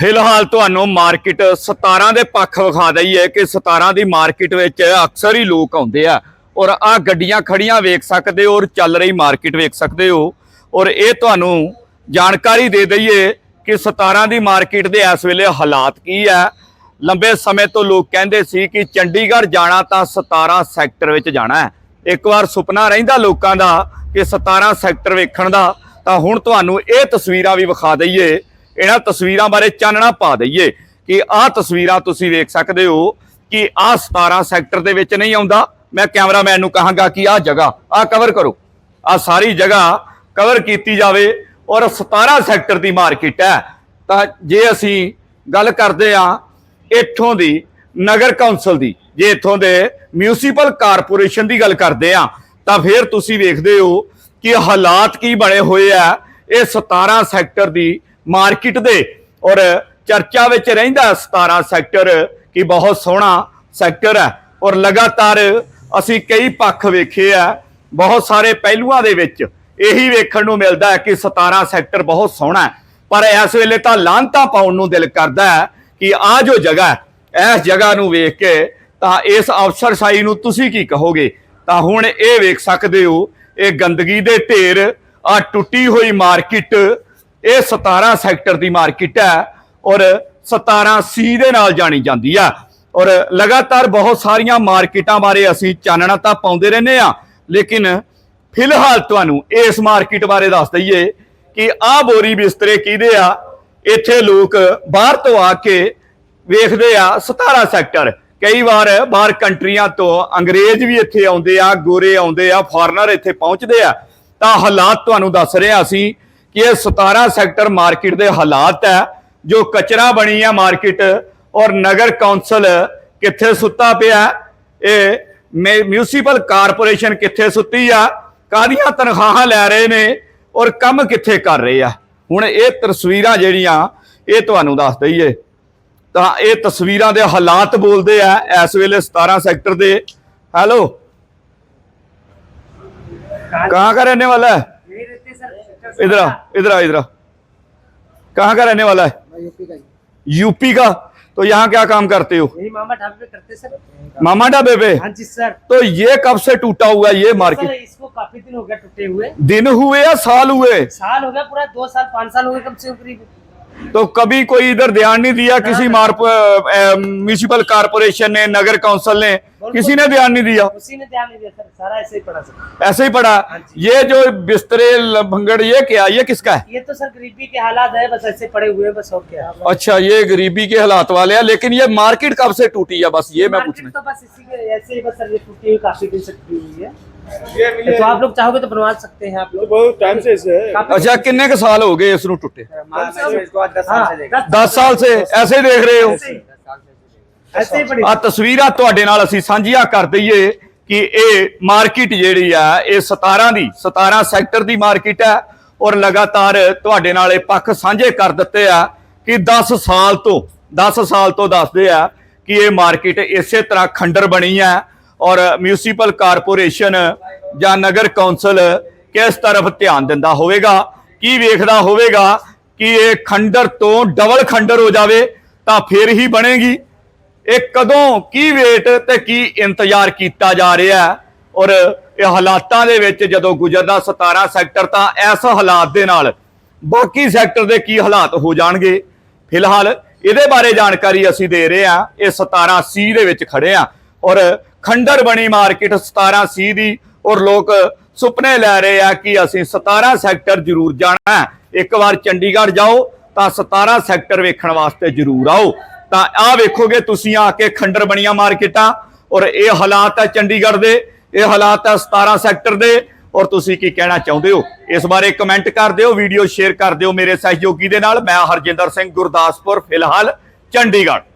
ਫਿਲਹਾਲ ਤੁਹਾਨੂੰ ਮਾਰਕੀਟ 17 ਦੇ ਪੱਖ ਵਿਖਾ ਦਈਏ ਕਿ 17 ਦੀ ਮਾਰਕੀਟ ਵਿੱਚ ਅਕਸਰ ਹੀ ਲੋਕ ਆਉਂਦੇ ਆ ਔਰ ਆ ਗੱਡੀਆਂ ਖੜੀਆਂ ਵੇਖ ਸਕਦੇ ਹੋ ਔਰ ਚੱਲ ਰਹੀ ਮਾਰਕੀਟ ਵੇਖ ਸਕਦੇ ਹੋ ਔਰ ਇਹ ਤੁਹਾਨੂੰ ਜਾਣਕਾਰੀ ਦੇ ਦਈਏ ਕਿ 17 ਦੀ ਮਾਰਕੀਟ ਦੇ ਇਸ ਵੇਲੇ ਹਾਲਾਤ ਕੀ ਆ। ਲੰਬੇ ਸਮੇਂ ਤੋਂ ਲੋਕ ਕਹਿੰਦੇ ਸੀ ਕਿ ਚੰਡੀਗੜ੍ਹ ਜਾਣਾ ਤਾਂ 17 ਸੈਕਟਰ ਵਿੱਚ ਜਾਣਾ ਹੈ। ਇੱਕ ਵਾਰ ਸੁਪਨਾ ਰਹਿੰਦਾ ਲੋਕਾਂ ਦਾ ਕਿ 17 ਸੈਕਟਰ ਵੇਖਣ ਦਾ, ਤਾਂ ਹੁਣ ਤੁਹਾਨੂੰ ਇਹ ਤਸਵੀਰਾਂ ਵੀ ਵਿਖਾ ਦਈਏ ਇਹਨਾਂ ਤਸਵੀਰਾਂ ਬਾਰੇ ਚਾਨਣਾ ਪਾ ਦਈਏ ਕਿ ਆਹ ਤਸਵੀਰਾਂ ਤੁਸੀਂ ਵੇਖ ਸਕਦੇ ਹੋ ਕਿ ਆਹ 17 ਸੈਕਟਰ ਦੇ ਵਿੱਚ ਨਹੀਂ ਆਉਂਦਾ। ਮੈਂ ਕੈਮਰਾਮੈਨ ਨੂੰ ਕਹਾਂਗਾ ਕਿ ਆਹ ਜਗ੍ਹਾ, ਆਹ ਕਵਰ ਕਰੋ। ਆਹ ਸਾਰੀ ਜਗ੍ਹਾ ਕਵਰ ਕੀਤੀ ਜਾਵੇ ਔਰ 17 ਸੈਕਟਰ ਦੀ ਮਾਰਕੀਟ ਹੈ। ਤਾਂ ਜੇ ਅਸੀਂ ਗੱਲ ਕਰਦੇ ਆ ਇੱਥੋਂ ਦੀ ਨਗਰ ਕੌਂਸਲ ਦੀ, ਜੇ ਇੱਥੋਂ ਦੇ ਮਿਊਨਿਸਪਲ ਕਾਰਪੋਰੇਸ਼ਨ ਦੀ ਗੱਲ ਕਰਦੇ ਆ ਤਾਂ ਫਿਰ ਤੁਸੀਂ ਵੇਖਦੇ ਹੋ ਕਿ ਹਾਲਾਤ ਕੀ ਬਣੇ ਹੋਏ ਆ। ਇਹ 17 ਸੈਕਟਰ ਦੀ ਮਾਰਕੀਟ ਦੇ ਔਰ ਚਰਚਾ ਵਿੱਚ ਰਹਿੰਦਾ 17 ਸੈਕਟਰ ਕਿ ਬਹੁਤ ਸੋਹਣਾ ਸੈਕਟਰ ਹੈ ਔਰ ਲਗਾਤਾਰ ਅਸੀਂ ਕਈ ਪੱਖ ਵੇਖੇ ਆ, ਬਹੁਤ ਸਾਰੇ ਪਹਿਲੂਆਂ ਦੇ ਵਿੱਚ ਇਹੀ ਵੇਖਣ ਨੂੰ ਮਿਲਦਾ ਹੈ ਕਿ 17 ਸੈਕਟਰ ਬਹੁਤ ਸੋਹਣਾ ਹੈ, ਪਰ ਇਸ ਵੇਲੇ ਤਾਂ ਲਾਂਤਾ ਪਾਉਣ ਨੂੰ ਦਿਲ ਕਰਦਾ ਹੈ ਕਿ ਆ ਜੋ ਜਗ੍ਹਾ ਇਸ ਜਗ੍ਹਾ ਨੂੰ ਵੇਖ ਕੇ ਤਾਂ ਇਸ ਅਫਸਰਸ਼ਾਹੀ ਨੂੰ ਤੁਸੀਂ ਕੀ ਕਹੋਗੇ? ਤਾਂ ਹੁਣ ਇਹ ਵੇਖ ਸਕਦੇ ਹੋ, ਇਹ ਗੰਦਗੀ ਦੇ ਢੇਰ ਆ ਟੁੱਟੀ ਹੋਈ ਮਾਰਕੀਟ ਇਹ 17 ਸੈਕਟਰ ਦੀ ਮਾਰਕੀਟ ਹੈ ਔਰ 17 ਸੀ ਦੇ ਨਾਲ ਜਾਣੀ ਜਾਂਦੀ ਆ। ਔਰ ਲਗਾਤਾਰ ਬਹੁਤ ਸਾਰੀਆਂ ਮਾਰਕੀਟਾਂ ਬਾਰੇ ਅਸੀਂ ਚਾਨਣਾ ਤਾਂ ਪਾਉਂਦੇ ਰਹਿੰਦੇ ਆ ਲੇਕਿਨ ਫਿਲਹਾਲ ਤੁਹਾਨੂੰ ਇਸ ਮਾਰਕੀਟ ਬਾਰੇ ਦੱਸ ਦਈਏ ਕਿ ਆਹ ਬੋਰੀ ਬਿਸਤਰੇ ਕਿਹਦੇ ਆ? ਇੱਥੇ ਲੋਕ ਬਾਹਰ ਤੋਂ ਆ ਕੇ ਵੇਖਦੇ ਆ 17 ਸੈਕਟਰ। ਕਈ ਵਾਰ ਬਾਹਰ ਕੰਟਰੀਆਂ ਤੋਂ ਅੰਗਰੇਜ਼ ਵੀ ਇੱਥੇ ਆਉਂਦੇ ਆ, ਗੋਰੇ ਆਉਂਦੇ ਆ, ਫੋਰਨਰ ਇੱਥੇ ਪਹੁੰਚਦੇ ਆ। ਤਾਂ ਹਾਲਾਤ ਤੁਹਾਨੂੰ ਦੱਸ ਰਹੇ ਆ ਅਸੀਂ ਕਿ ਇਹ 17 ਸੈਕਟਰ ਮਾਰਕੀਟ ਦੇ ਹਾਲਾਤ ਹੈ ਜੋ ਕਚਰਾ ਬਣੀ ਹੈ ਮਾਰਕੀਟ ਔਰ ਨਗਰ ਕੌਂਸਲ ਕਿੱਥੇ ਸੁੱਤਾ ਪਿਆ ਇਹ ਮਿਊਨਿਸਪਲ ਕਾਰਪੋਰੇਸ਼ਨ ਕਿੱਥੇ ਸੁੱਤੀ ਆ ਕਾਦੀਆਂ ਤਨਖਾਹਾਂ ਲੈ ਰਹੇ ਨੇ ਔਰ ਕੰਮ ਕਿੱਥੇ ਕਰ ਰਹੇ ਆ। ਹੁਣ ਇਹ ਤਸਵੀਰਾਂ ਜਿਹੜੀਆਂ ਇਹ ਤੁਹਾਨੂੰ ਦੱਸ ਦਈਏ। ਤਾਂ ਇਹ ਤਸਵੀਰਾਂ ਦੇ ਹਾਲਾਤ ਬੋਲਦੇ ਆ ਇਸ ਵੇਲੇ 17 ਸੈਕਟਰ ਦੇ। ਹੈਲੋ? ਕਹਾਂ ਕਰਨੇ ਵਾਲਾ ਹੈ? इधर इधर इधर कहाँ का रहने वाला है? यूपी का यूपी का? तो यहाँ क्या काम करते हो? मामा ढाबे पे करते सर। मामा ढाबे पे? हाँ जी सर। तो ये कब से टूटा हुआ है ये मार्केट? इसको काफ़ी दिन हो गया टूटे हुए। दिन हुए या साल हुए? साल हो गया पूरा दो साल पाँच साल हो गए कम से कम करीब। तो कभी कोई इधर ध्यान नहीं दिया किसी म्यूनिसिपल कारपोरेशन ने नगर काउंसिल ने किसी ने ध्यान नहीं दिया। उसी ने ध्यान नहीं दिया सर सारा ऐसे ही पड़ा सर। ऐसे ही पड़ा हाँ ये जो बिस्तरे भंगड़ ये क्या ये किसका है? ये तो सर गरीबी के हालात है बस ऐसे पड़े हुए बस और क्या। अच्छा ये गरीबी के हालात वाले हैं लेकिन ये मार्केट कब से टूटी है? बस ये मैं पूछना। तो बस इसी के ऐसे ही बस सर ये टूटी हुई काफ़ी दिन से टूटी हुई है। तो आप लोग चाहोगे तो बनवा सकते हैं आप लोग। बहुत टाइम से इसे अच्छा किन्ने के साल हो गए इसनु टूटे? हाँ, दस साल से। ऐसे ही देख रहे हो। ਆ ਤਸਵੀਰਾਂ ਤੁਹਾਡੇ ਨਾਲ ਅਸੀਂ ਸਾਂਝੀਆਂ ਕਰ ਦਈਏ ਕਿ ਇਹ ਮਾਰਕੀਟ ਜਿਹੜੀ ਆ ਇਹ 17 ਦੀ 17 ਸੈਕਟਰ ਦੀ ਮਾਰਕੀਟ ਹੈ ਔਰ ਲਗਾਤਾਰ ਤੁਹਾਡੇ ਨਾਲ ਇਹ ਪੱਖ ਸਾਂਝੇ ਕਰ ਦਿੱਤੇ ਆ ਕਿ 10 ਸਾਲ ਤੋਂ 10 ਸਾਲ ਤੋਂ ਦੱਸਦੇ ਆ ਕਿ ਇਹ ਮਾਰਕੀਟ ਇਸੇ ਤਰ੍ਹਾਂ ਖੰਡਰ ਬਣੀ ਹੈ ਔਰ ਮਿਊਨਿਸਪਲ ਕਾਰਪੋਰੇਸ਼ਨ ਜਾਂ ਨਗਰ ਕੌਂਸਲ ਕਿਸ ਤਰਫ ਧਿਆਨ ਦਿੰਦਾ ਹੋਵੇਗਾ ਕੀ ਵੇਖਦਾ ਹੋਵੇਗਾ ਕਿ ਇਹ ਖੰਡਰ ਤੋਂ ਡਬਲ ਖੰਡਰ ਹੋ ਜਾਵੇ ਤਾਂ ਫਿਰ ਹੀ ਬਣੇਗੀ। ਇਹ ਕਦੋਂ, ਕੀ ਵੇਟ ਤੇ ਕੀ ਇੰਤਜ਼ਾਰ ਕੀਤਾ ਜਾ ਰਿਹਾ ਔਰ ਇਹ ਹਾਲਾਤਾਂ ਦੇ ਵਿੱਚ ਜਦੋਂ ਗੁਜ਼ਰਦਾ 17 ਸੈਕਟਰ ਤਾਂ ਇਸ ਹਾਲਾਤ ਦੇ ਨਾਲ ਬਾਕੀ ਸੈਕਟਰ ਦੇ ਕੀ ਹਾਲਾਤ ਹੋ ਜਾਣਗੇ? ਫਿਲਹਾਲ ਇਹਦੇ ਬਾਰੇ ਜਾਣਕਾਰੀ ਅਸੀਂ ਦੇ ਰਹੇ ਹਾਂ। ਇਹ 17 ਸੀ ਦੇ ਵਿੱਚ ਖੜੇ ਆ ਔਰ ਖੰਡਰ ਬਣੀ ਮਾਰਕੀਟ 17 ਸੀ ਦੀ, ਔਰ ਲੋਕ ਸੁਪਨੇ ਲੈ ਰਹੇ ਆ ਕਿ ਅਸੀਂ 17 ਸੈਕਟਰ ਜ਼ਰੂਰ ਜਾਣਾ ਇੱਕ ਵਾਰ ਚੰਡੀਗੜ੍ਹ ਜਾਓ ਤਾਂ 17 ਸੈਕਟਰ ਵੇਖਣ ਵਾਸਤੇ ਜ਼ਰੂਰ ਆਓ। ਤਾਂ ਆਹ ਵੇਖੋਗੇ, ਤੁਸੀਂ ਆ ਕੇ ਖੰਡਰ ਬਣੀਆਂ ਮਾਰਕੀਟਾਂ, ਔਰ ਇਹ ਹਾਲਾਤ ਹੈ ਚੰਡੀਗੜ੍ਹ ਦੇ, ਇਹ ਹਾਲਾਤ ਹੈ 17 ਸੈਕਟਰ ਦੇ, ਔਰ ਤੁਸੀਂ ਕੀ ਕਹਿਣਾ ਚਾਹੁੰਦੇ ਹੋ? ਇਸ ਬਾਰੇ ਕਮੈਂਟ ਕਰ ਦਿਓ ਵੀਡੀਓ ਸ਼ੇਅਰ ਕਰ ਦਿਓ ਮੇਰੇ ਸਹਿਯੋਗੀ ਦੇ ਨਾਲ, ਮੈਂ ਹਰਜਿੰਦਰ ਸਿੰਘ ਗੁਰਦਾਸਪੁਰ, ਫਿਲਹਾਲ ਚੰਡੀਗੜ੍ਹ।